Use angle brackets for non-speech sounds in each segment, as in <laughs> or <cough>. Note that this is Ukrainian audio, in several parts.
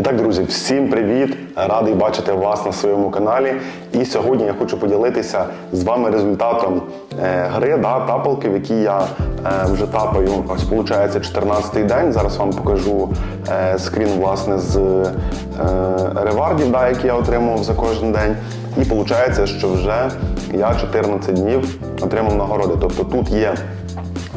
І так, друзі, всім привіт! Радий бачити вас на своєму каналі. І сьогодні я хочу поділитися з вами результатом е, гри да, тапалки, в якій я е, вже тапаю. Ось виходить 14-й день. Зараз вам покажу е, скрін власне з ревардів, да, які я отримував за кожен день. І виходить, що вже я 14 днів отримав нагороди. Тобто тут є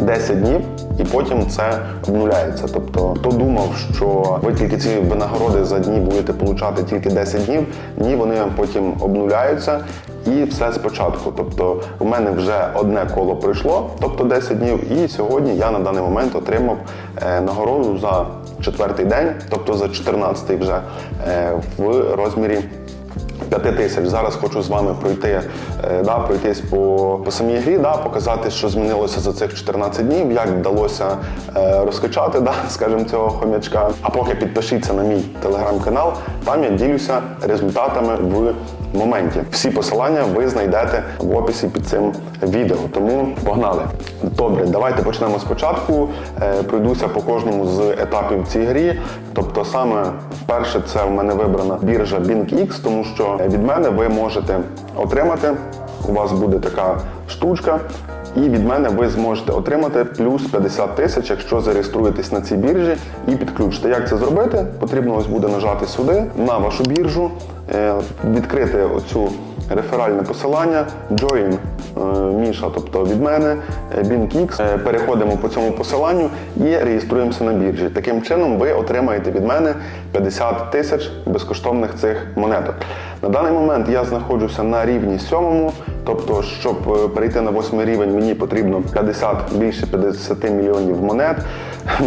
10 днів, і потім це обнуляється. Тобто, хто думав, що ви тільки ці винагороди за дні будете получати тільки 10 днів, ні, вони потім обнуляються. І все спочатку. Тобто, у мене вже одне коло пройшло, тобто 10 днів, і сьогодні я на даний момент отримав е, нагороду за четвертий день, тобто за 14-й вже е, в розмірі 5 тисяч. Зараз хочу з вами пройти, е, да, пройтись по, по самій грі, да, показати, що змінилося за цих 14 днів, як вдалося е, розкачати, да, <laughs> скажімо, цього хомячка. А поки підпишіться на мій телеграм-канал, там я ділюся результатами в моменті. Всі посилання ви знайдете в описі під цим відео. Тому погнали. Добре, давайте почнемо спочатку. Е, Пройдуся по кожному з етапів цій грі. Тобто, саме перше, це в мене вибрана біржа BinkX, тому що від мене ви можете отримати. У вас буде така штучка. І від мене ви зможете отримати плюс 50 тисяч, якщо зареєструєтесь на цій біржі і підключите. Як це зробити? Потрібно ось буде нажати сюди на вашу біржу, е, відкрити оцю реферальне посилання Join е, Міша, тобто від мене, е, BinkX. Е, Переходимо по цьому посиланню і реєструємося на біржі. Таким чином ви отримаєте від мене 50 тисяч безкоштовних цих монеток. На даний момент я знаходжуся на рівні сьомому, тобто, щоб е, перейти на восьмий рівень, мені потрібно 50, більше 50 мільйонів монет.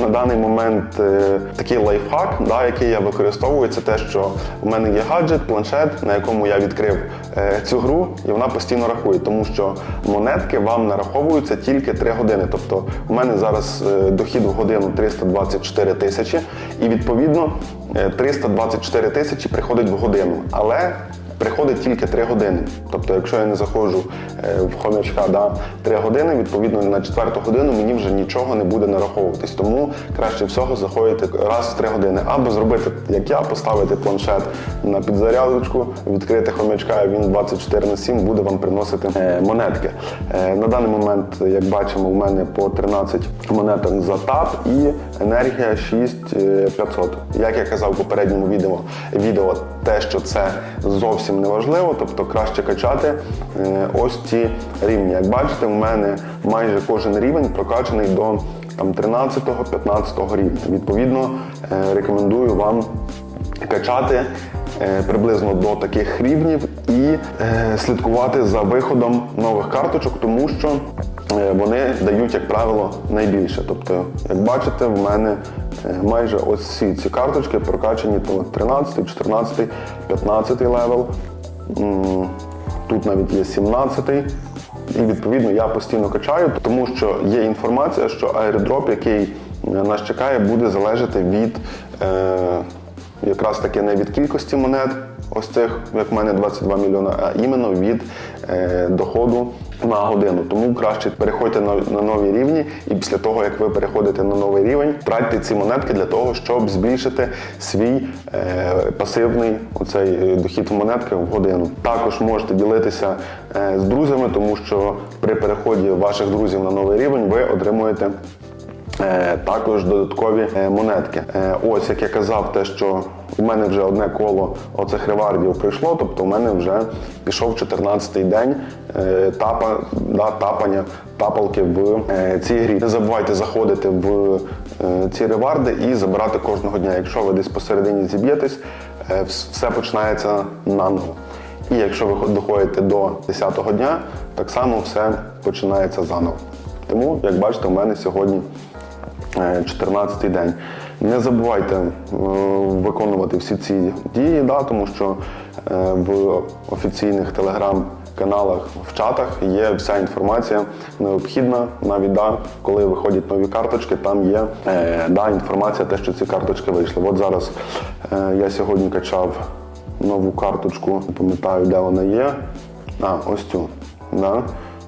На даний момент е, такий лайфхак, да, який я використовую, це те, що у мене є гаджет, планшет, на якому я відкрив е, цю гру, і вона постійно рахує, тому що монетки вам нараховуються тільки 3 години. Тобто у мене зараз дохід в годину 324 тисячі, і відповідно е, 324 тисячі приходить в годину. Але приходить тільки 3 години. Тобто, якщо я не заходжу е, в хомячка да, 3 години, відповідно на четверту годину мені вже нічого не буде нараховуватись. Тому краще всього заходити раз в 3 години. Або зробити, як я, поставити планшет на підзарядочку, відкрити хомячка, і він 24 на 7 буде вам приносити е, монетки. Е, На даний момент, як бачимо, у мене по 13 монеток за тап і енергія 6500. Як я казав в попередньому відео, відео те, що це зовсім не важливо, тобто краще качати е, ось ці рівні. Як бачите, в мене майже кожен рівень прокачаний до 13-15 рівня. Відповідно, е, рекомендую вам качати е, приблизно до таких рівнів і слідкувати за виходом нових карточок, тому що вони дають, як правило, найбільше. Тобто, як бачите, в мене майже ось всі ці карточки прокачані то 13, 14, 15 левел. Тут навіть є 17. І відповідно я постійно качаю, тому що є інформація, що аеродроп, який е, нас чекає, буде залежати від е, якраз таки не від кількості монет, ось цих, як в мене 22 мільйони, а іменно від е, доходу на годину. Тому краще переходьте на, на нові рівні, і після того, як ви переходите на новий рівень, тратьте ці монетки для того, щоб збільшити свій е, пасивний оцей е, дохід в монетки в годину. Також можете ділитися е, з друзями, тому що при переході ваших друзів на новий рівень ви отримуєте. Е, Також додаткові е, монетки. Ось як я казав, те, що у мене вже одне коло оцих ревардів прийшло, тобто у мене вже пішов 14-й день е, тапа, да, тапання тапалки в е, цій грі. Не забувайте заходити в е, ці реварди і забирати кожного дня. Якщо ви десь посередині зіб'єтесь, все починається наново. І якщо ви доходите до 10-го дня, так само все починається заново. Тому, як бачите, у мене сьогодні 14-й день. Не забувайте е, виконувати всі ці дії, да, тому що е, в офіційних телеграм-каналах, в чатах є вся інформація необхідна. Навіть да, коли виходять нові карточки, там є е, да, інформація, те, що ці карточки вийшли. От зараз я сьогодні качав нову карточку, не пам'ятаю, де вона є. А, ось цю. Да?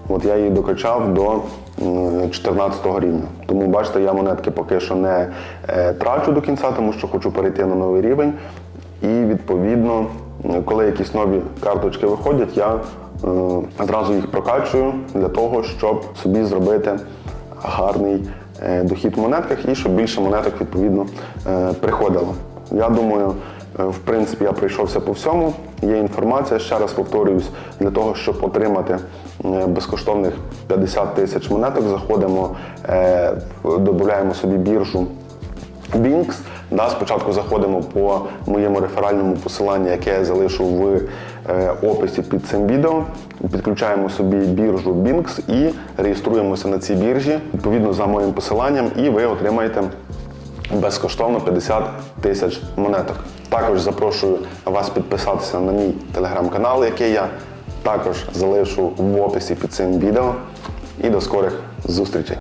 От я її докачав до м, 14 рівня. Тому бачите, я монетки поки що не е, трачу до кінця, тому що хочу перейти на новий рівень. І відповідно, коли якісь нові карточки виходять, я е, зразу їх прокачую для того, щоб собі зробити гарний е, дохід в монетках і щоб більше монеток відповідно приходило. Я думаю, в принципі, я пройшовся по всьому. Є інформація, ще раз повторююсь, для того, щоб отримати е, безкоштовних 50 тисяч монеток, заходимо, е, додаємо собі біржу Binx. Да, спочатку заходимо по моєму реферальному посиланню, яке я залишу в е, описі під цим відео. Підключаємо собі біржу Binx і реєструємося на цій біржі відповідно за моїм посиланням, і ви отримаєте безкоштовно 50 тисяч монеток. Також запрошую вас підписатися на мій телеграм-канал, який я також залишу в описі під цим відео. І до скорих зустрічей!